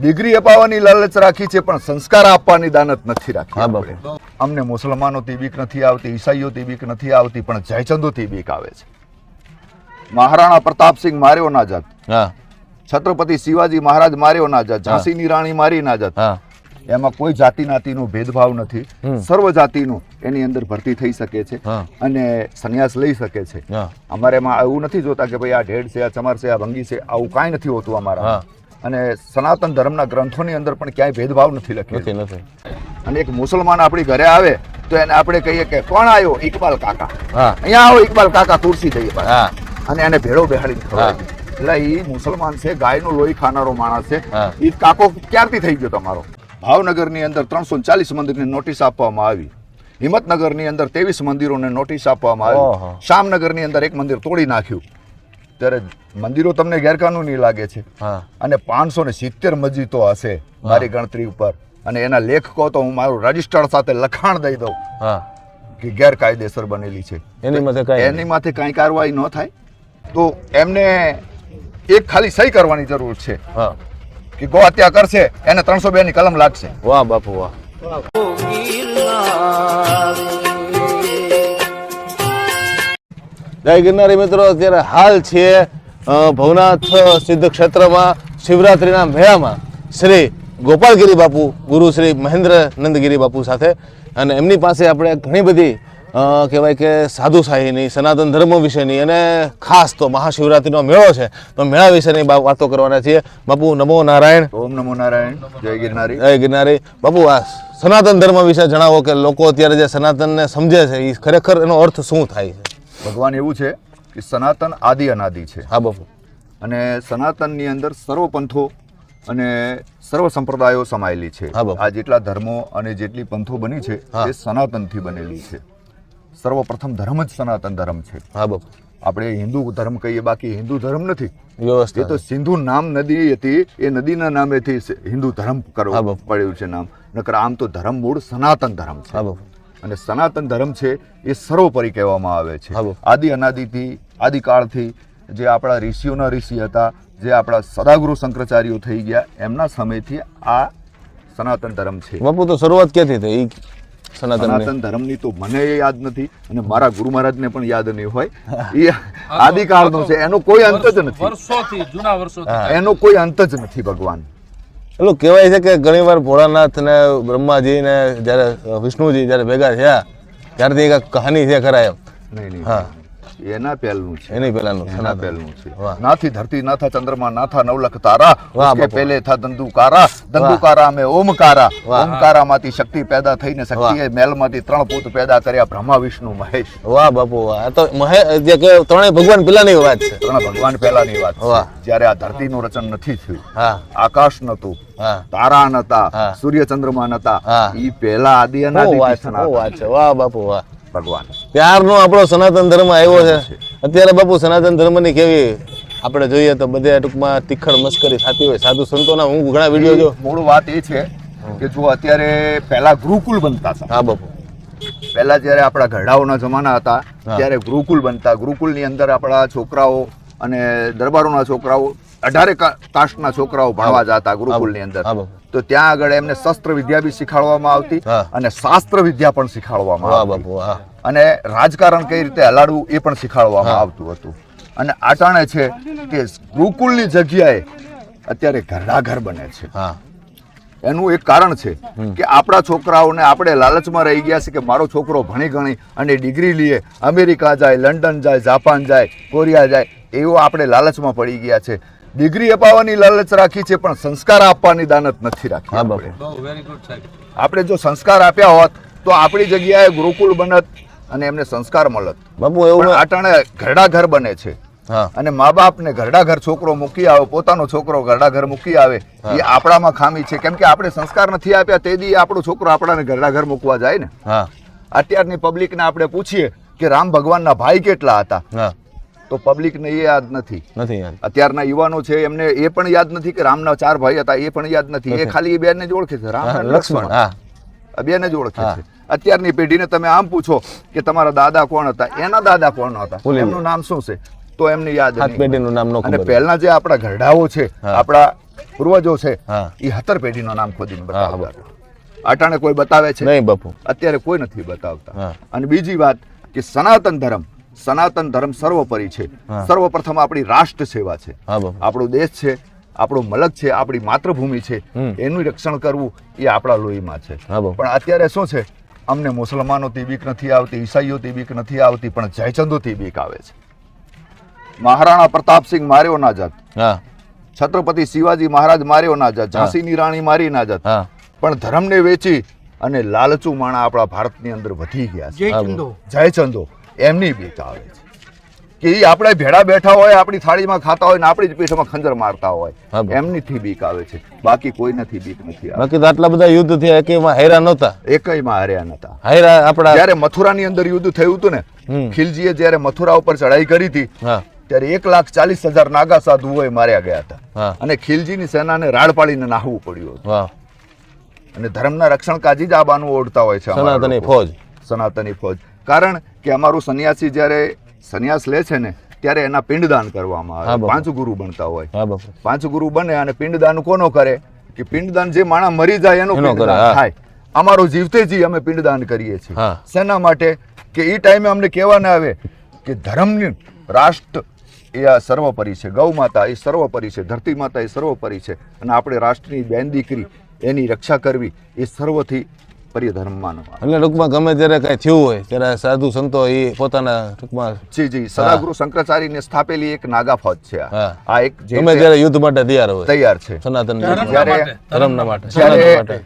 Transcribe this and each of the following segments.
Degree અપાવવાની લાલચ રાખી છે પણ સંસ્કાર આપવાની દાનત નથી રાખી. અમને મુસલમાનોથી બીક નથી આવતી ઈસાઈઓથી બીક નથી આવતી પણ જયચંદોથી બીક આવે છે. મહારાણા પ્રતાપસિંહ માર્યો ના જાત. છત્રપતિ શિવાજી મહારાજ માર્યો ના જાત. ઝાંસીની રાણી મારી ના જાત. એમાં કોઈ જાતિ નાતિનો ભેદભાવ નથી. સર્વ સર્વ જાતિનું એની અંદર ભરતી થઈ શકે છે અને સંન્યાસ લઈ શકે છે. અમારે એમાં એવું નથી જોતા કે ભાઈ આ ઢેડ છે આ ચમાર છે આ ભંગી છે આવું કાંઈ નથી હોતું અમારા. અને સનાતન ધર્મના ગ્રંથોની અંદર પણ ક્યાંય ભેદભાવ નથી લખેલો. નથી અને એક મુસલમાન આપણી ઘરે આવે તો એને આપણે કહીએ કે કોણ આવ્યો ઇકબાલ કાકા. અહીંયા આવો ઇકબાલ કાકા ખુરશી દઈએ અને એને ભેળો બેહાડી એટલે એ મુસલમાન છે ગાયનું લોહી ખાનારો માણસ છે. એ કાકો ક્યારથી થઈ ગયો તમારો? ભાવનગરની અંદર ત્રણસો ચાલીસ મંદિરની નોટિસ આપવામાં આવી. હિંમતનગરની અંદર ત્રેવીસ મંદિરોને નોટિસ આપવામાં આવી. શામનગરની અંદર એક મંદિર તોડી નાખ્યું. ત્યારે મંદિરો તમને ગેરકાનૂની લાગે છે. અને પાંચસો ને સિત્તેર મસ્જિદો હશે મારી ગણતરી ઉપર. અને એના લેખકો તો હું મારું રજિસ્ટર સાથે લખાણ દઈ દઉં હા. કે ગેરકાયદેસર બનેલી છે. એની માથે કઈ એની માથે કાંઈ કાર્યવાહી ન થાય. તો એમને એક ખાલી સહી કરવાની જરૂર છે. હા. કે ગો હત્યા કરશે એને ત્રણસો બે ની કલમ લાગશે. વાહ બાપુ વાહ. જય ગિરનારી મિત્રો અત્યારે હાલ છે ભવનાથ સિદ્ધ ક્ષેત્રમાં શિવરાત્રિના મેળામાં શ્રી ગોપાલગીરી બાપુ ગુરુ શ્રી મહેન્દ્ર નંદગીરી બાપુ સાથે. અને એમની પાસે આપણે ઘણી બધી કહેવાય કે સાધુ સાહીની સનાતન ધર્મ વિશેની અને ખાસ તો મહાશિવરાત્રિનો મેળો છે. તો મેળા વિશેની વાતો કરવાના છીએ. બાપુ નમો નારાયણ. ઓમ નમો નારાયણ. જય ગિરનારી. જય ગિરનારી. બાપુ આ સનાતન ધર્મ વિશે જણાવો કે લોકો અત્યારે જે સનાતનને સમજે છે એ ખરેખર એનો અર્થ શું થાય છે? ભગવાન એવું છે કે સનાતન આદિ અનાદિ છે. હા બાપુ. અને સનાતનની અંદર સર્વ પંથો અને સર્વ સંપ્રદાયો સમાયેલી છે. આ જેટલા ધર્મો અને જેટલી પંથો બની છે એ સનાતનથી બનેલી છે. સર્વપ્રથમ ધર્મ જ સનાતન ધર્મ છે. હા બાપુ. આપણે હિન્દુ ધર્મ કહીએ બાકી હિન્દુ ધર્મ નથી. એ તો સિંધુ નામ નદી હતી એ નદીના નામેથી હિન્દુ ધર્મ કરવા પડ્યું છે નામ. નકર આમ તો ધર્મ મૂળ સનાતન ધર્મ છે. હા બાપુ. અને સનાતન ધર્મ છે એ સર્વોપરી કહેવામાં આવે છે. આદિ અનાદિથી આદિકાળથી જે આપણા ઋષિઓના ઋષિ હતા જે આપણા સદાગુરુ શંકરાચાર્યો થઈ ગયા એમના સમયથી આ સનાતન ધર્મ છે. બાપુ તો શરૂઆત ક્યાંથી થઈ? ઈ સનાતન ધર્મની તો મને એ યાદ નથી અને મારા ગુરુ મહારાજને પણ યાદ નહીં હોય. એ આદિકાળનો છે એનો કોઈ અંત જ નથી. વર્ષોથી જૂના વર્ષોથી એનો કોઈ અંત જ નથી ભગવાન. પેલું કહેવાય છે કે ઘણીવાર ભોળાનાથ ને બ્રહ્માજી ને જ્યારે વિષ્ણુજી જ્યારે ભેગા થયા ત્યારથી એક કહાની છે ખરા એમ હા. એના પહેલનું છે. એની પહેલાનું એના પહેલનું છે. નાથી ધરતી નાથા ચંદ્રમા નાથા નવલખ તારા ઉસકે પહેલે થા દંદુકારા દંદુકારા મે ઓમકારા. ઓમકારામાંથી શક્તિ પેદા થઈને શક્તિએ મેલમાંથી ત્રણ પૂત પેદા કર્યા. બ્રહ્મા વિષ્ણુ મહેશ. વાહ બાપુ વાહ. તો મહે જે કે ત્રણે ભગવાન પહેલાની વાત છે. ત્રણ ભગવાન પહેલાની વાત છે. જ્યારે આ ધરતીનું રચન નથી થયું આકાશ નતું તારા નતા સૂર્ય ચંદ્રમા નતા ઈ પહેલા આદિ અનાદિ વાત છે. વાહ બાપુ વાહ. ભગવાન. ત્યારનો આપણો સનાતન ધર્મ આવ્યો છે. અત્યારે બાપુ સનાતન ધર્મની કેવી આપણે જોઈએ તો બધે ટૂંકમાં તીખડ મસ્કરી થતી હોય. સાધુ સંતોના હું ઘણા વીડિયો જો મૂળ વાત એ છે કે જો અત્યારે પહેલા ગુરુકુલ બનતા હતા. હા બાપુ. પહેલા જ્યારે આપણા ઘરડાઓના જમાના હતા ત્યારે ગુરુકુલ બનતા. ગુરુકુલની અંદર આપણા છોકરાઓ અને દરબારોના છોકરાઓ અઢારે કાસ્ટના છોકરાઓ ભણવા જતા ગુરુકુલની અંદર. તો ત્યાં આગળ એમને શસ્ત્ર વિદ્યા બી શીખવાડવામાં આવતી અને શાસ્ત્ર વિદ્યા પણ શીખવાડવામાં આવતી. અને રાજકારણ કઈ રીતે હલાડવું એ પણ શીખવાડવામાં આવતું હતું. અને આટાણે છે કે ગુરુકુલની જગ્યાએ અત્યારે ઘરડા ઘર બને છે. એનું એક કારણ છે કે આપણા છોકરાઓને આપણે લાલચમાં રહી ગયા છે કે મારો છોકરો ભણી ગણી અને ડિગ્રી લઈએ અમેરિકા જાય લંડન જાય જાપાન જાય કોરિયા જાય એવો આપણે લાલચમાં પડી ગયા છે. ડિગ્રી અપાવવાની લાલચ રાખી છે પણ સંસ્કાર આપવાની દાનત નથી રાખી આપણે. બાપુ. બહુ વેરી ગુડ સાહેબ. આપણે જો સંસ્કાર આપ્યા હોત તો આપણી જગ્યાએ ગુરુકુલ બનત અને એમને સંસ્કાર મળત. બાબુ એવું આટાણે ઘરડા ઘર બને છે. અને મા બાપને ઘરડા ઘર છોકરો મૂકી આવે પોતાનો છોકરો ઘરડા ઘર મૂકી આવે એ આપણામાં ખામી છે. કેમ કે આપણે સંસ્કાર નથી આપ્યા તે દી આપણો છોકરો આપણાને ઘરડા ઘર મૂકવા જાય ને. હા. અત્યારની પબ્લિકને આપણે પૂછીએ કે રામ ભગવાનના ભાઈ કેટલા હતા? હા. તો પબ્લિકને એ યાદ નથી. નથી યાર અત્યારના યુવાનો છે એમને એ પણ યાદ નથી કે રામના ચાર ભાઈ હતા એ પણ યાદ નથી. એ ખાલી એ બેને જ ઓળખે છે રામ લક્ષ્મણ હા. આ બેને જ ઓળખે છે. અત્યારની પેઢીને તમે આમ પૂછો કે તમારા દાદા કોણ હતા? એના દાદા કોણ હતા? એમનું નામ શું છે? તો એમને યાદ પેઢીનું નામ ન અને પહેલા જે આપણા ઘરડાઓ છે આપણા પૂર્વજો છે એ હતર પેઢીનું નામ ખોદીને હા, બતાવતા અટાણે કોઈ બતાવે છે? નહીં બાપુ. અત્યારે કોઈ નથી બતાવતા. અને બીજી વાત કે સનાતન ધર્મ સનાતન ધર્મ સર્વોપરી છે. સર્વપ્રથમ આપણી રાષ્ટ્ર સેવા છે. આપણો દેશ છે આપણો મલક છે આપણી માતૃભૂમિ છે. એનું રક્ષણ કરવું એ આપણા લોહીમાં છે. પણ અત્યારે શું છે? અમને મુસલમાનોથી બીક નથી આવતી ઈસાઈઓથી બીક નથી આવતી પણ જયચંદોથી બીક આવે છે. મહારાણા પ્રતાપસિંહ માર્યો ના જાત. છત્રપતિ શિવાજી મહારાજ માર્યો ના જાત. ઝાંસીની રાણી મારી ના જાત. પણ ધર્મને વેચી અને લાલચુ માણા આપણા ભારતની અંદર વધી ગયા છે. હા જયચંદો. એમની બીક આવે છે. કે એ આપણે ભેડા બેઠા હોય આપણી થાળીમાં ખાતા હોય ને આપણી જ પીઠમાં ખંજર મારતા હોય. એમનીથી બીક આવે છે. બાકી કોઈ નથી બીક નથી બાકી આટલા બધા યુદ્ધ થયા કે એમાં હેરા નહોતા. એકયમાં હાર્યા નહોતા. હેરા આપણા જ્યારે મથુરાની અંદર યુદ્ધ થયું હતું ને ખિલજીએ જ્યારે મથુરા ઉપર ચડાઈ કરી હતી ત્યારે એક લાખ ચાલીસ હજાર નાગા સાધુઓએ માર્યા ગયા હતા. અને ખિલજીની સેનાને રાડ પાડીને નાહવું પડ્યું હતું. અને ધર્મના રક્ષણ કાજી જ આ બાનું ઓઢતા હોય છે સનાતની ફોજ. સનાતની ફોજ. કારણ કે અમારું સંન્યાસી જ્યારે સંન્યાસ લે છે ને ત્યારે એના પિંડદાન કરવામાં આવે. પાંચ ગુરુ બનતા હોય. પાંચ ગુરુ બને અને પિંડદાન કોનો કરે? કે પિંડદાન જે માણા મરી જાય એનું પિંડદાન થાય. અમારો જીવતે જી અમે પિંડદાન કરીએ છીએ. શેના માટે કે એ ટાઈમે અમને કહેવાને આવે કે ધર્મની રાષ્ટ્ર એ આ સર્વોપરી છે. ગૌ માતા એ સર્વોપરી છે. ધરતી માતા એ સર્વોપરી છે. અને આપણે રાષ્ટ્રની બેન દીકરી એની રક્ષા કરવી એ સર્વથી પ્રિય એટલે ટૂંકમાં ગમે ત્યારે કઈ થયું હોય ત્યારે સાધુ સંતો એ પોતાના ટૂંકમાં જી જી સદાગુરુ શંકરાચાર્યને સ્થાપેલી એક નાગા ફોજ છે આ. એક ગમે ત્યારે યુદ્ધ માટે તૈયાર હોય. તૈયાર છે. સનાતન ધર્મના માટે. ધર્મના માટે. સનાતન જ્યારે માટે.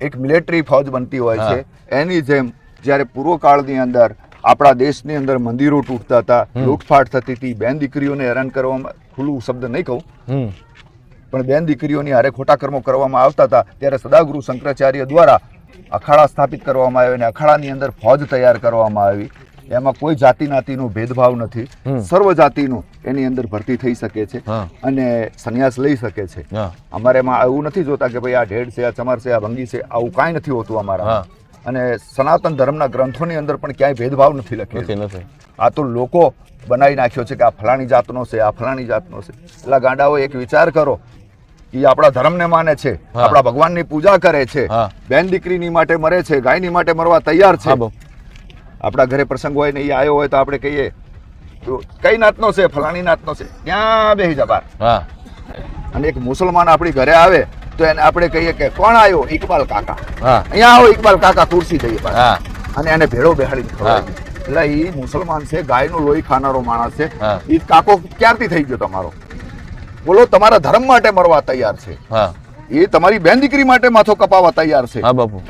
એક મિલિટરી ફોજ બનતી હોય છે એની જેમ જ્યારે પૂર્વ કાળની અંદર આપણા દેશની અંદર મંદિરો તૂટતા હતા લૂંટફાટ થતી હતી બેન દીકરીઓને હેરાન કરવામાં ખુલ્લું શબ્દ નહીં કહું. પણ બેન દીકરીઓની હારે ખોટા કર્મો કરવામાં આવતા હતા ત્યારે સદાગુરુ શંકરાચાર્ય દ્વારા અખાડા સ્થાપિત કરવામાં આવ્યા અને અખાડાની અંદર ફોજ તૈયાર કરવામાં આવી. એમાં કોઈ જાતિ નાતિનો ભેદભાવ નથી. સર્વ જાતિનું એની અંદર ભરતી થઈ શકે છે અને સંન્યાસ લઈ શકે છે. અમારે એમાં એવું નથી જોતા કે ભાઈ આ ઢેડ છે આ ચમર છે આ ભંગી છે આવું કાંઈ નથી હોતું અમારા અને સનાતન ધર્મના ગ્રંથોની અંદર પણ ક્યાંય ભેદભાવ નથી લખ્યો આ તો લોકો બનાવી નાખ્યો છે કે આ ફલાણી જાતનો છે આ ફલાણી જાતનો છે. એટલા ગાંડાઓ એક વિચાર કરો. કે આપણા ધર્મને માને છે આપણા ભગવાનની પૂજા કરે છે બેન દીકરીની માટે મરે છે ગાયની માટે મરવા તૈયાર છે. આપણા ઘરે પ્રસંગ હોય ને એ આવ્યો હોય તો આપણે કહીએ કઈ નાતનો છે? ફલાણી નાતનો છે. ત્યાં બેસી જા બાર. અને એક મુસલમાન આપણી ઘરે આવે તો એને આપણે કહીએ કે કોણ આવ્યો ઇકબાલ કાકા. અહીંયા આવો ઇકબાલ કાકા ખુરશી દઈએ અને એને ભેળો બેહાડી. એટલે એ મુસલમાન છે ગાયનું લોહી ખાનારો માણસ છે. એ કાકો ક્યારથી થઈ ગયો તમારો? બોલો તમારા ધર્મ માટે મરવા તૈયાર છે. હા. એ તમારી બેન દીકરી માટે માથો કપાવા તૈયાર છે.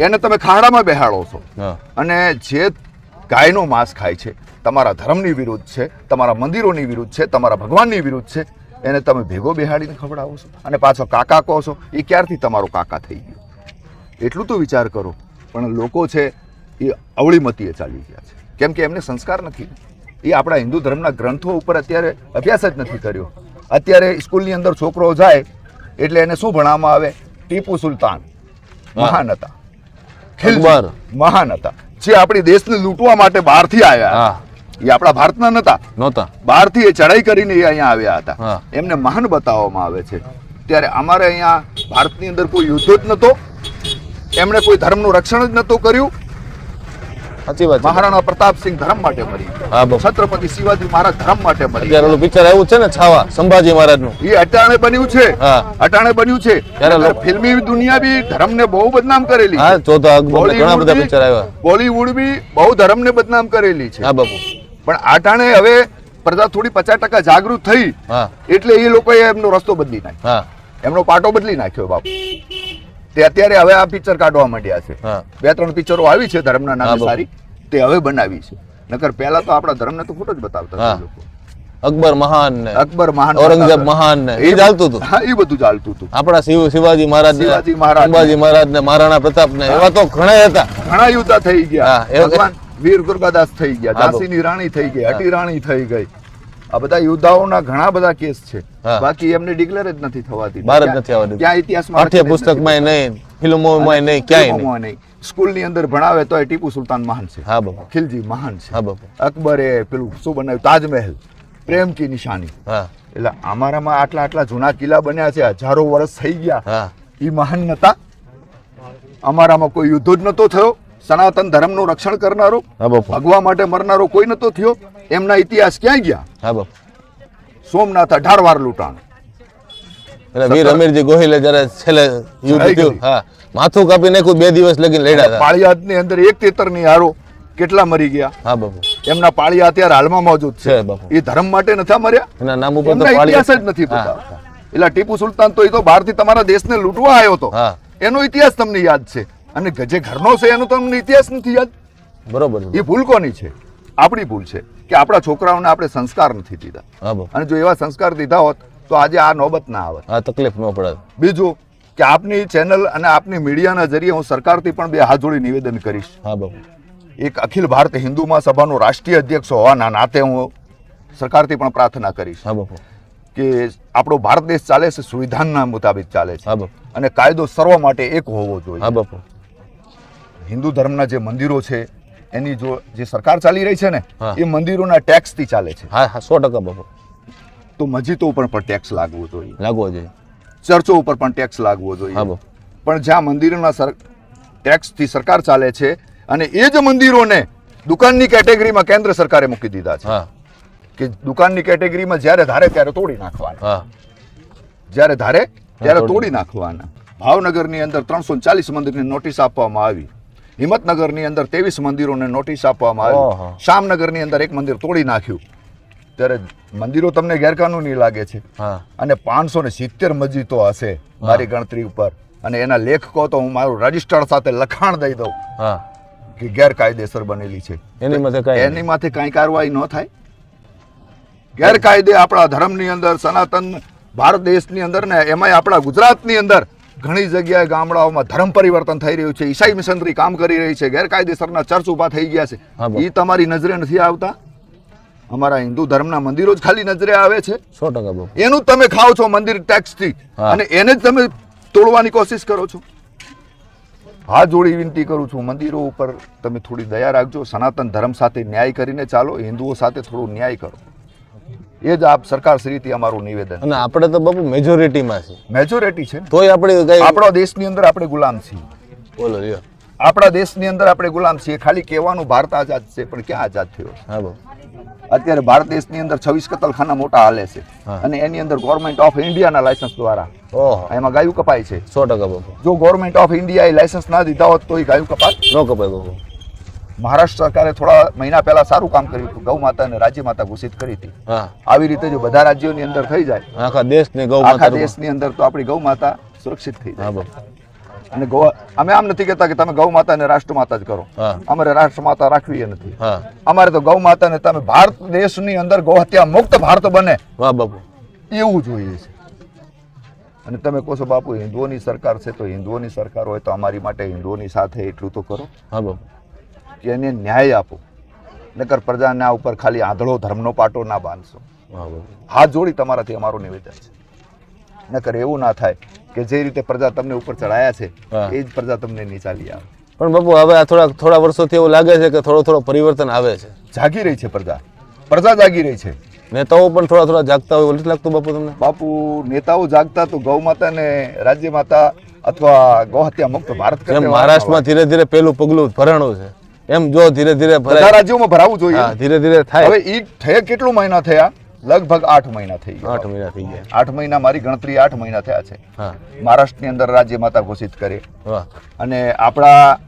એને તમે ખાડામાં બેહાડો છો. અને જે ગાયનો માંસ ખાય છે તમારા ધર્મની વિરુદ્ધ છે તમારા મંદિરોની વિરુદ્ધ છે તમારા ભગવાનની વિરુદ્ધ છે એને તમે ભેગો બેહાડીને ખવડાવો છો. અને પાછો કાકા કહો છો એ ક્યારથી તમારો કાકા થઈ ગયો? એટલું તો વિચાર કરો. પણ લોકો છે એ અવળીમતીએ ચાલી ગયા છે. કેમ કે એમને સંસ્કાર નથી. એ આપણા હિન્દુ ધર્મના ગ્રંથો ઉપર અત્યારે અભ્યાસ જ નથી કર્યો. અત્યારે સ્કૂલની અંદર છોકરો જાય એટલે એને શું ભણવામાં આવે? ટીપુ સુલતાન. મહાન હતા. ખિલજી. મહાન હતા. જે આપણી દેશને લૂંટવા માટે બહારથી આવ્યા એ આપણા ભારતના નતા નહોતા. બહારથી એ ચડાઈ કરીને એ અહીંયા આવ્યા હતા. એમને મહાન બતાવવામાં આવે છે. ત્યારે અમારે અહીંયા ભારતની અંદર કોઈ યુદ્ધ જ નહોતો. એમણે કોઈ ધર્મનું રક્ષણ જ નહોતું કર્યું. સાચી વાત મહારાણા પ્રતાપસિંહ ધર્મ માટે મરી છત્રપતિ શિવાજી મહારાજ ધર્મ માટે મરી અત્યારે ઓલું પિક્ચર આવ્યું છે ને છાવા સંભાજી મહારાજનું એ અટાણે બન્યું છે. અટાણે બન્યું છે. ત્યારે ફિલ્મી દુનિયા બી ધર્મને બહુ બદનામ કરેલી હા છે. ચોથા અકબર ઘણા બધા પિક્ચર આવ્યા. બોલીવુડ બી બહુ ધર્મને બદનામ કરેલી છે. હા બાપુ. પણ આટાણે હવે પ્રજા થોડી પચાસ ટકા જાગૃત થઈ એટલે એ લોકોએ એમનો રસ્તો બદલી નાખ્યો. એમનો પાટો બદલી નાખ્યો બાપુ. તે અત્યારે હવે આ પિક્ચર કાઢવા માંડ્યા છે. બે ત્રણ પિક્ચરો આવી છે ધર્મના નામે સારી. તે હવે બનાવી છે. નકર પહેલા તો આપણા ધર્મને તો ખોટો જ બતાવતા લોકો. અકબર મહાન ને અકબર મહાન ઔરંગઝેબ મહાન ને એ ચાલતું હતું. હા એ બધું ચાલતું હતું. આપણા શિવ શિવાજી મહારાજ શિવાજી મહારાજ ને. મહારાજ ને મહારાણા પ્રતાપ ને એવા તો ઘણા હતા. ઘણા યુદ્ધ થઈ ગયા. ભગવાન વીર દુર્ગાદાસ થઈ ગયા. ઝાંસીની રાણી થઈ ગઈ અટી હટી રાણી થઈ ગઈ. આ બધા યોદ્ધાઓના ઘણા બધા કેસ છે. બાકી એમને ડિક્લેર જ નથી થવાતી. બહાર જ નથી દીધું. ક્યાં ઇતિહાસમાં પાઠ્ય. પુસ્તકમાં નહીં ફિલ્મોમાં નહીં ક્યાંય નહીં. સ્કૂલની અંદર ભણાવે તો ટીપુ સુલતાન મહાન છે. હા બાપા. ખિલજી મહાન છે. હા બાપા. અકબરે પેલું શું બનાવ્યું? તાજમહેલ. પ્રેમ કી નિશાની. હા. એટલે અમારામાં આટલા આટલા જૂના કિલ્લા બન્યા છે હજારો વર્ષ થઈ ગયા. હા. એ મહાન નતા. અમારામાં કોઈ યુદ્ધ જ નતો થયો. સનાતન ધર્મનું રક્ષણ કરનારો. ભગવા માટે મરનારો કોઈ નતો થયો. એમના ઇતિહાસ ક્યાં ગયા? હા બાપુ. સોમનાથ અઢાર વાર લૂંટાણ. એટલે વીર અમીરજી ગોહિલે જ્યારે છેલ્લે યુદ્ધ થયું હા માથું કાપી નાખ્યું બે દિવસ લગીને લડ્યા હતા. પાળિયાદની અંદર એક તેતરની હારો કેટલા મરી ગયા? હા બાપુ. એમના પાળિયા અત્યારે હાલમાં મોજૂદ છે. એ ધર્મ માટે નથી મર્યા? એના નામ ઉપર તો ઇતિહાસ જ નથી એટલે ટીપુ સુલતાન તો એ તો બહારથી તમારા દેશને લૂંટવા આવ્યો હતો. એનો ઇતિહાસ તમને યાદ છે. અને જે ઘરનો છે એનો તમને ઇતિહાસ નથી યાદ? બરોબર એ ભૂલ કોની છે? આપણી ભૂલ છે. કે આપણા છોકરાઓને આપણે સંસ્કાર નથી દીધા. હા અને જો એવા સંસ્કાર દીધા હોત તો આજે આ નોબત ના આવે. આ તકલીફ ન પડે. બીજું કે આપની ચેનલ અને આપની મીડિયાના જરીએ હું સરકારથી પણ બે હાથ જોડી નિવેદન કરીશ. હા બાબુ એક અખિલ ભારત હિન્દુ મહાસભાનો રાષ્ટ્રીય અધ્યક્ષ હોવાના નાતે હું સરકારથી પણ પ્રાર્થના કરીશ હા બાપુ કે આપણો ભારત દેશ ચાલે છે સંવિધાનના મુતાબિક ચાલે છે. હા અને કાયદો સર્વ માટે એક હોવો જોઈએ. હા બાપુ હિન્દુ ધર્મના જે મંદિરો છે એની જો જે સરકાર ચાલી રહી છે ને એ મંદિરોના ટેક્સથી ચાલે છે. હા હા સો ટકા બાપુ. તો મસ્જિદો ઉપર પણ ટેક્સ લાગવો જોઈએ. લાગવો જોઈએ. ચર્ચો ઉપર પણ ટેક્સ લાગવો જોઈએ. પણ જ્યાં મંદિરોના સર ટેક્સથી સરકાર ચાલે છે અને એ જ મંદિરોને દુકાનની કેટેગરીમાં કેન્દ્ર સરકારે મૂકી દીધા છે. કે દુકાનની કેટેગરીમાં જ્યારે ધારે ત્યારે તોડી નાખવાના. જ્યારે ધારે ત્યારે તોડી તોડી નાખવાના. ભાવનગરની અંદર ત્રણસો ચાલીસ મંદિરની નોટિસ આપવામાં આવી. હિંમતનગરની અંદર ત્રેવીસ મંદિરોને નોટિસ આપવામાં. આવી. શામનગરની અંદર એક મંદિર તોડી નાખ્યું. ત્યારે મંદિરો તમને ગેરકાનૂની લાગે છે. અને પાંચસો ને સિત્તેર મસ્જિદો હશે મારી ગણતરી ઉપર. અને એના લેખકો તો હું મારું રજિસ્ટર સાથે લખાણ દઈ દઉં કે ગેરકાયદેસર બનેલી છે. એની માથે એની માથે કાંઈ કાર્યવાહી ન થાય. ગેરકાયદે આપણા ધર્મની અંદર સનાતન ભારત દેશની અંદર ને એમાંય આપણા ગુજરાતની અંદર ઘણી જગ્યાએ ગામડાઓમાં ધર્મ પરિવર્તન થઈ રહ્યું છે. ઈસાઈ મિશનરી કામ કરી રહી છે. ગેરકાયદેસરના ચર્ચ ઊભા થઈ ગયા છે. એ તમારી નજરે નથી આવતા? અમારા હિન્દુ ધર્મના મંદિરો જ ખાલી નજરે આવે છે? સો ટકા એનું તમે ખાઓ છો મંદિર ટેક્સથી. થી અને એને જ તમે તોડવાની કોશિશ કરો છો. હાથ જોડી વિનંતી કરું છું મંદિરો ઉપર તમે થોડી દયા રાખજો. સનાતન ધર્મ સાથે ન્યાય કરીને ચાલો. હિન્દુઓ સાથે થોડો ન્યાય કરો. એ જ આપ સરકાર શ્રીથી અમારું નિવેદન. અને આપણે તો બાપુ મેજોરિટીમાં છે મેજોરિટી છે ને. તોય આપણે કઈ આપણા દેશની અંદર આપણે ગુલામ છીએ. બોલો લ્યો. આપણા દેશની અંદર આપણે ગુલામ છીએ. ખાલી કહેવાનું ભારત આઝાદ છે પણ ક્યાં આઝાદ થયો? હા બાપુ અત્યારે ભારત દેશની અંદર છવ્વીસ કતલખાના મોટા હાલે છે. હા. અને એની અંદર ગવર્મેન્ટ ઓફ ઇન્ડિયાના લાયસન્સ દ્વારા. ઓહો. એમાં ગાયું કપાય છે. સો ટકા બાપુ. જો ગવર્મેન્ટ ઓફ ઇન્ડિયાએ લાયસન્સ ના દીધા હોત તો એ ગાયું કપાત? ન કપાય બાપુ. મહારાષ્ટ્ર સરકારે થોડા મહિના પહેલા સારું કામ કર્યું હતું. ગૌ માતાને રાજ્ય માતા ઘોષિત કરી હતી. આવી રીતે જો બધા રાજ્યોની અંદર થઈ જાય આખા દેશની ગૌ આખા દેશની અંદર તો આપણી ગૌ માતા સુરક્ષિત થઈ જાય. અને ગૌ અમે આમ નથી કહેતા કે તમે ગૌ માતાને રાષ્ટ્ર માતા જ કરો. અમારે રાષ્ટ્ર માતા રાખવી એ નથી. અમારે તો ગૌ માતા ને તમે ભારત દેશની અંદર ગૌ હત્યા મુક્ત ભારત બને. વાહ બાપુ. એવું જોઈએ છે. અને તમે કહો છો બાપુ હિન્દુઓની સરકાર છે તો હિન્દુઓની સરકાર હોય તો અમારી માટે હિન્દુઓની સાથે એટલું તો કરો. હા બાપુ. એને ન્યાય આપો. નકર પ્રજાના ઉપર ખાલી આંધળો ધર્મનો પાટો ના બાંધશો. હાથ જોડી તમારાથી અમારું નિવેદન છે. નકર એવું ના થાય કે જે રીતે પ્રજા તમને ઉપર ચડાયા છે એ જ પ્રજા તમને નીચાલી આવે. પણ બાપુ હવે આ થોડા થોડા વર્ષોથી એવું લાગે છે કે થોડો થોડો પરિવર્તન આવે છે. જાગી રહી છે પ્રજા. પ્રજા જાગી રહી છે. નેતાઓ પણ થોડા થોડા જાગતા હોય નથી લાગતું બાપુ તમને? બાપુ નેતાઓ જાગતા તો ગૌ માતા ને રાજ્ય માતા અથવા ગૌ હત્યા મુક્ત ભારત મહારાષ્ટ્રમાં ધીરે ધીરે પેલું પગલું ભરણું છે. એમ જો ધીરે ધીરે બધા રાજ્યોમાં ભરાવું જોઈએ. ધીરે ધીરે થાય. હવે ઈ થયા કેટલું મહિના થયા? લગભગ આઠ મહિના થઈ ગયા. આઠ મહિના થઈ ગયા. આઠ મહિના મારી ગણતરી આઠ મહિના થયા છે. મહારાષ્ટ્રની અંદર રાજ્ય માતા ઘોષિત કરી. અને આપણા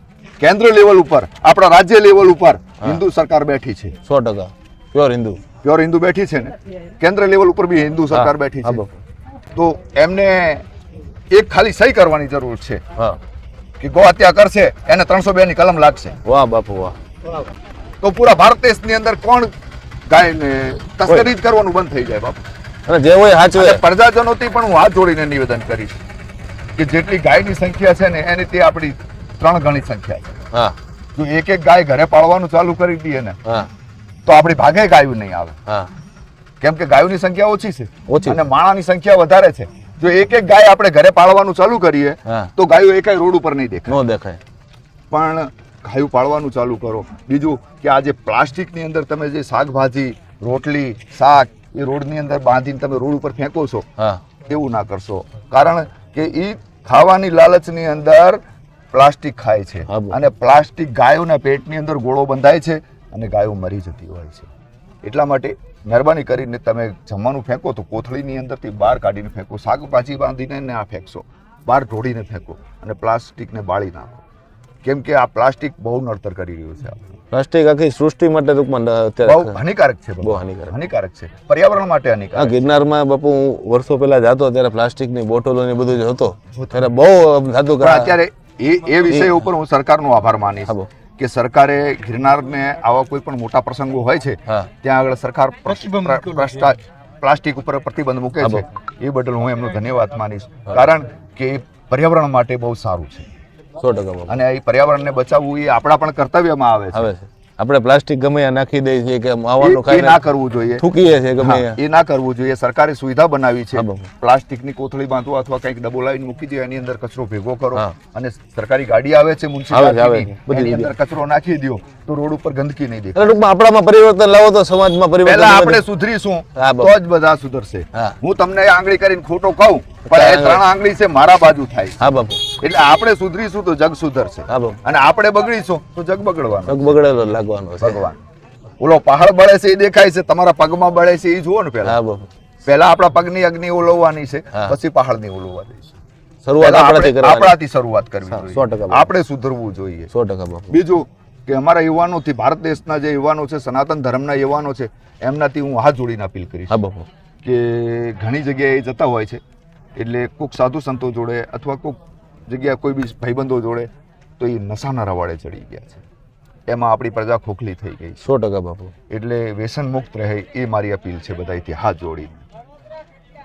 કેન્દ્ર લેવલ ઉપર આપણા રાજ્ય લેવલ ઉપર હિન્દુ સરકાર બેઠી છે. સો ટકા. પ્યોર હિન્દુ. પ્યોર હિન્દુ બેઠી છે ને? કેન્દ્ર લેવલ ઉપર બી હિન્દુ સરકાર બેઠી છે. તો એમને એક ખાલી સહી કરવાની જરૂર છે. હા. કે ગો હત્યા કરશે એને ત્રણસો બે ની કલમ લાગશે. વાહ બાપુ વાહ. તો પૂરા ભારત દેશની અંદર કોણ ગાયને તસ્કરી જ કરવાનું બંધ થઈ જાય બાપુ? અને જે હોય સાચું પ્રજાજનોથી પણ હું હાથ જોડીને નિવેદન કરીશ કે જેટલી ગાયની સંખ્યા છે ને એની તે આપણી ત્રણ ગણી સંખ્યા છે. હા. જો એક એક ગાય ઘરે પાળવાનું ચાલુ કરી દઈએ ને હા. તો આપણી ભાગે ગાયું નહીં આવે. હા. કેમ કે ગાયોની સંખ્યા ઓછી છે. ઓછી. અને માણાની સંખ્યા વધારે છે. જો એક એક ગાય આપણે ઘરે પાળવાનું ચાલુ કરીએ તો ગાયો એકાય રોડ ઉપર નહીં દેખાય. નો દેખાય. પણ ગાયું પાળવાનું ચાલુ કરો. બીજું કે આજે પ્લાસ્ટિકની અંદર તમે જે શાકભાજી રોટલી શાક એ રોડની અંદર બાંધીને તમે રોડ ઉપર ફેંકો છો એવું ના કરશો. કારણ કે એ ખાવાની લાલચની અંદર પ્લાસ્ટિક ખાય છે. અને પ્લાસ્ટિક ગાયોના પેટની અંદર ગોળો બંધાય છે અને ગાયો મરી જતી હોય છે. એટલા માટે મહેરબાની કરીને તમે જમવાનું ફેંકો તો કોથળીની અંદરથી બહાર કાઢીને ફેંકો શાકભાજી બાંધીને આ ફેંકશો. બહાર ઢોળીને ફેંકો અને પ્લાસ્ટિકને બાળી નાખો. કેમ કે આ પ્લાસ્ટિક બહુ નડતર કરી રહ્યું છે. પ્લાસ્ટિક આખી સૃષ્ટિ માટે ટૂંકમાં બહુ હાનિકારક છે બહુ હાનિકારક. હાનિકારક છે. પર્યાવરણ માટે હાનિકારક ગિરનારમાં બાપુ હું વર્ષો પહેલા જતો ત્યારે પ્લાસ્ટિકની બોટલો ને બધું જ હતો. ત્યારે બહુ થતું અત્યારે એ એ વિષય ઉપર હું સરકારનો આભાર માનીશ. કે સરકારે ગિરનારને આવા કોઈ પણ મોટા પ્રસંગો હોય છે ત્યાં આગળ સરકાર પ્લાસ્ટિક ઉપર પ્રતિબંધ મૂકે છે. એ બદલ હું એમનો ધન્યવાદ માનીશ. કારણ કે એ પર્યાવરણ માટે બહુ સારું છે. સો ટકા અને એ પર્યાવરણને બચાવવું એ આપણા પણ કર્તવ્યમાં આવે આવે છે. આપણે પ્લાસ્ટિક ગમે નાખી દઈએ છીએ કે માવાનું ખાઈ ના કરવું જોઈએ. થૂકીએ છીએ ગમે એ ના કરવું જોઈએ. સરકારે સુવિધા બનાવી છે. પ્લાસ્ટિકની પ્લાસ્ટિકની કોથળી બાંધો અથવા કંઈક ડબો લાવીને મૂકી દો એની અંદર કચરો ભેગો કરો અને સરકારી ગાડી આવે છે મ્યુનિસિપાલિટીની એની અંદર કચરો નાખી દો તો રોડ ઉપર ગંદકી નહીં દેખાય. ટૂંકમાં આપણામાં પરિવર્તન લાવો તો સમાજમાં પરિવર્તન. આપણે સુધરીશું. તો જ બધા સુધરશે. હા. હું તમને આંગળી કરીને ખોટો કહું પણ એ ત્રણ આંગળી છે મારા બાજુ થાય. હા બાપુ. એટલે આપણે સુધરીશું તો જગ સુધરશે. હા બાપુ. અને આપણે બગડીશું તો જગ બગડવાનું જગ બગડેલો લાગવાનો છે. ભગવાન. ઓલો પહાડ બળે છે એ દેખાય છે તમારા પગમાં બળે છે એ જુઓ ને પેલા હા બાપુ. પહેલા આપણા પગની અગ્નિ ઓલવવાની છે. પછી પહાડની ઓલવવાની છે શરૂઆત આપણાથી આપણાથી શરૂઆત કરવી જોઈએ. સો ટકા બાપુ. આપણે સુધરવું જોઈએ. સો ટકા બાપુ. બીજું કે અમારા યુવાનોથી ભારત દેશના જે યુવાનો છે સનાતન ધર્મના યુવાનો છે એમનાથી હું હાથ જોડીને અપીલ કરીશ. હા બાપુ. કે ઘણી જગ્યાએ જતા હોય છે. એટલે કોઈક સાધુ સંતો જોડે અથવા કોઈક જગ્યાએ કોઈ બી ભાઈબંધો જોડે તો એ નશાના રવાડે ચડી ગયા છે. એમાં આપણી પ્રજા ખોખલી થઈ ગઈ સો ટકા બાપુ. એટલે વ્યસન મુક્ત રહે એ મારી અપીલ છે બધાથી હાથ જોડીને.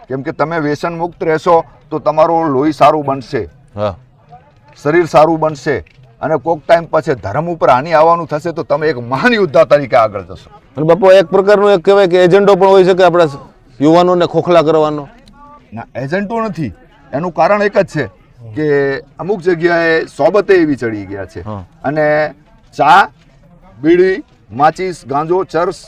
કેમ કે તમે વ્યસન મુક્ત રહેશો તો તમારું લોહી સારું બનશે. હા. શરીર સારું બનશે. અને કોક ટાઈમ પછી ધર્મ ઉપર હાનિ આવવાનું થશે તો તમે એક મહાન યોદ્ધા તરીકે આગળ જશો. અને બાપુ એક પ્રકારનો એક કહેવાય કે એજન્ડો પણ હોઈ શકે આપણા યુવાનોને ખોખલા કરવાનો? ના એજન્ટો નથી. એનું કારણ એક જ છે કે અમુક જગ્યાએ સોબતે એવી ચડી ગયા છે. અને ચા બીડી માચીસ ગાંજો ચર્સ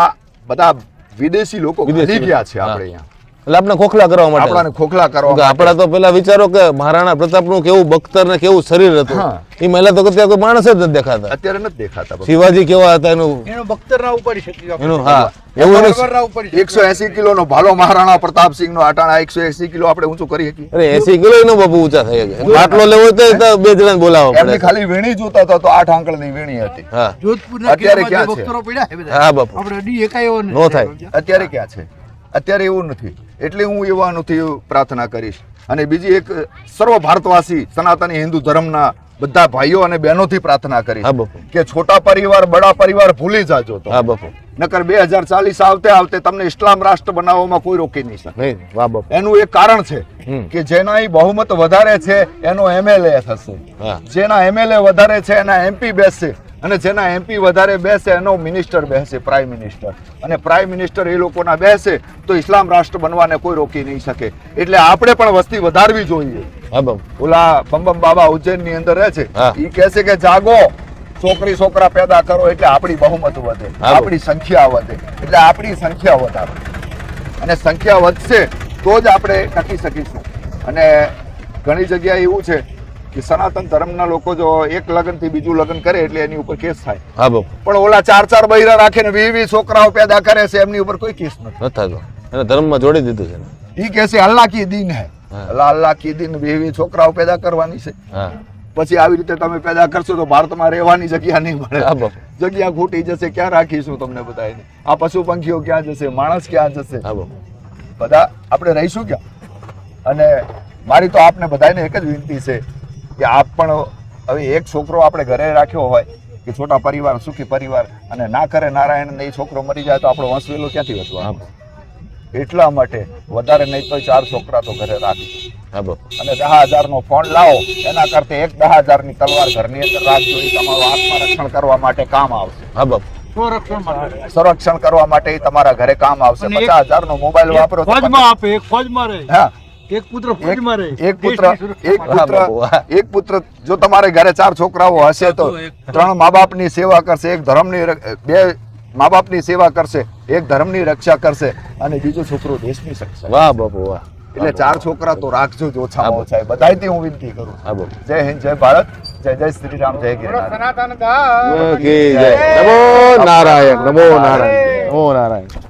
આ બધા વિદેશી લોકો ગયા છે આપણે અહીંયા. એટલે આપણે ખોખલા કરવા માટે. આપણાને ખોખલા કરવા આપણા તો પેલા વિચારો કે મહારાણા પ્રતાપનું કેવું બખ્તર ને કેવું શરીર હતું. એ મહિલા તો અત્યારે કોઈ માણસ જ નથી દેખાતા. અત્યારે નથી દેખાતા શિવાજી કેવા હતા એનું? એનો બખ્તર ના ઉપાડી શકી એનું હા. એવું ના ઉપાડી શકીએ. એકસો એસી કિલો નો ભાલો મહારાણા પ્રતાપસિંહ નો આટાણા એકસો એસી કિલો આપણે ઊંચું કરી શકીએ. અરે એસી કિલો નો બાપુ ઊંચા થઈ ગયા બાટલો લેવો તો તો બે જણા બોલાવો એમની ખાલી વીણી જોતા હતા તો આઠ આંકડાની વીણી હતી. અત્યારે ક્યાં છે? બખ્તરો પડ્યા છે બધા. હા બાપુ. આપણે નો થાય. અત્યારે ક્યાં છે? અત્યારે એવું નથી. એટલે હું યુવાનોથી પ્રાર્થના કરીશ. અને બીજી એક સર્વ ભારતવાસી સનાતની હિન્દુ ધર્મના બધા ભાઈઓ અને બહેનોથી પ્રાર્થના કરીશ કે છોટા પરિવાર બડા પરિવાર ભૂલી જાજો તો. હા બાપુ. નકર બે હજાર ચાલીસ આવતે આવતે તમને ઇસ્લામ રાષ્ટ્ર બનાવવામાં કોઈ રોકી નહીં શકે. એનું એક કારણ છે કે જેના બહુમત વધારે છે એનો એમએલએ થશે. જેના એમએલએ વધારે છે એના એમપી બેસશે અને જેના એમપી વધારે બેસે એનો મિનિસ્ટર બેસે પ્રાઇમ મિનિસ્ટર અને પ્રાઇમ મિનિસ્ટર એ લોકોના બેસે તો ઇસ્લામ રાષ્ટ્ર બનવાને કોઈ રોકી નહીં શકે. એટલે આપણે પણ વસ્તી વધારવી જોઈએ. ઓલા બમ બાબા ઉજ્જૈનની અંદર રહે છે. એ કહે છે કે જાગો છોકરી છોકરા પેદા કરો એટલે આપણી બહુમત વધે આપણી સંખ્યા વધે એટલે આપણી સંખ્યા વધારો. અને સંખ્યા વધશે તો જ આપણે ટકી શકીશું. અને ઘણી જગ્યાએ એવું છે કે સનાતન ધર્મના લોકો જો એક લગ્નથી બીજું લગ્ન કરે એટલે એની ઉપર કેસ થાય. હા પણ ઓલા ચાર ચાર બૈરા રાખીને વી વી છોકરાઓ પેદા કરે છે એમની ઉપર કોઈ કેસ નથી. નથી થતો. એને ધર્મમાં જોડી દીધું છે એ કે છે અલ્લાહ કી દીન હે. અલ્લાહ અલ્લાહ કી દીન વી વી છોકરાઓ પેદા કરવાની છે. પછી આવી રીતે તમે પેદા કરશો તો ભારતમાં રહેવાની જગ્યા નહીં મળે. જગ્યા ખૂટી જશે ક્યાં રાખીશું તમને બધાને આ પશુ પંખીઓ ક્યાં જશે? માણસ ક્યાં જશે? બધા આપણે રહીશું ક્યાં? અને મારી તો આપને બધાને એક જ વિનંતી છે કે આપ પણ હવે એક છોકરો આપણે ઘરે રાખ્યો હોય કે છોટા પરિવાર સુખી પરિવાર અને ના કરે નારાયણ ને એ છોકરો મરી જાય તો આપણો વંશ વેલો ક્યાંથી વધવાનો એટલા માટે વધારે નહીં તો ચાર છોકરા તો ઘરે રાખી અને દહ હજાર નો ફોન લાવો એના કરતા એક દહ હજારની તલવાર ઘરની અંદર રાખજો એ તમારું આત્મરક્ષણ કરવા માટે કામ આવશે. હા બાપુ સંરક્ષણ કરવા માટે તમારા ઘરે કામ આવશે. પચાસ હજાર નો મોબાઈલ વાપરો ફોજમાં આપે ફોજમાં રહે. હા. એક પુત્ર ફોજમાં રહે. એક પુત્ર એક પુત્ર એક પુત્ર જો તમારે ઘરે ચાર છોકરાઓ હશે તો ત્રણ મા બાપની સેવા કરશે એક ધર્મની બે મા બાપની સેવા કરશે એક ધર્મની રક્ષા કરશે અને બીજો છોકરો દેશની રક્ષા વાહ બાપુ વાહ. એટલે ચાર છોકરા તો રાખજો જ ઓછામાં ઓછા બધાયથી હું વિનંતી કરું હા જય હિન્દ જય ભારત જય જય શ્રી રામ જય ગિરનાર સનાતન જય નમો નારાયણ નમો નારાયણ. નમો નારાયણ.